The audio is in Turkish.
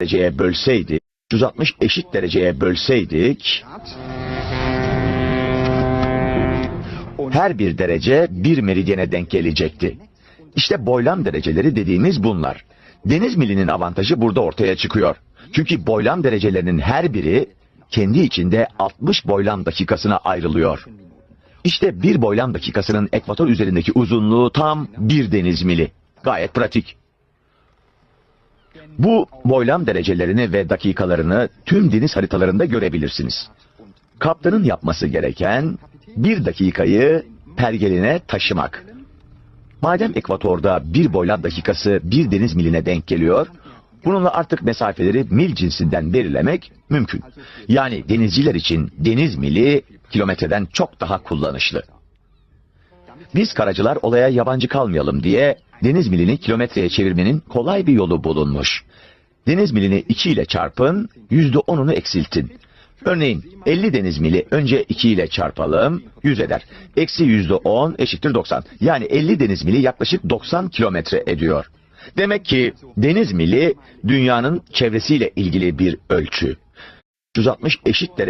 dereceye bölseydik, 360 eşit dereceye bölseydik, her bir derece bir meridyene denk gelecekti. İşte boylam dereceleri dediğimiz bunlar. Deniz milinin avantajı burada ortaya çıkıyor. Çünkü boylam derecelerinin her biri kendi içinde 60 boylam dakikasına ayrılıyor. İşte bir boylam dakikasının ekvator üzerindeki uzunluğu tam bir deniz mili. Gayet pratik. Bu boylam derecelerini ve dakikalarını tüm deniz haritalarında görebilirsiniz. Kaptanın yapması gereken bir dakikayı pergeline taşımak. Madem ekvatorda bir boylam dakikası bir deniz miline denk geliyor, bununla artık mesafeleri mil cinsinden belirlemek mümkün. Yani denizciler için deniz mili kilometreden çok daha kullanışlı. Biz karacılar olaya yabancı kalmayalım diye deniz milini kilometreye çevirmenin kolay bir yolu bulunmuş. Deniz milini 2 ile çarpın, %10'unu eksiltin. Örneğin 50 deniz mili önce 2 ile çarpalım, 100 eder. Eksi %10 eşittir 90. Yani 50 deniz mili yaklaşık 90 kilometre ediyor. Demek ki deniz mili dünyanın çevresiyle ilgili bir ölçü. 360 eşit derece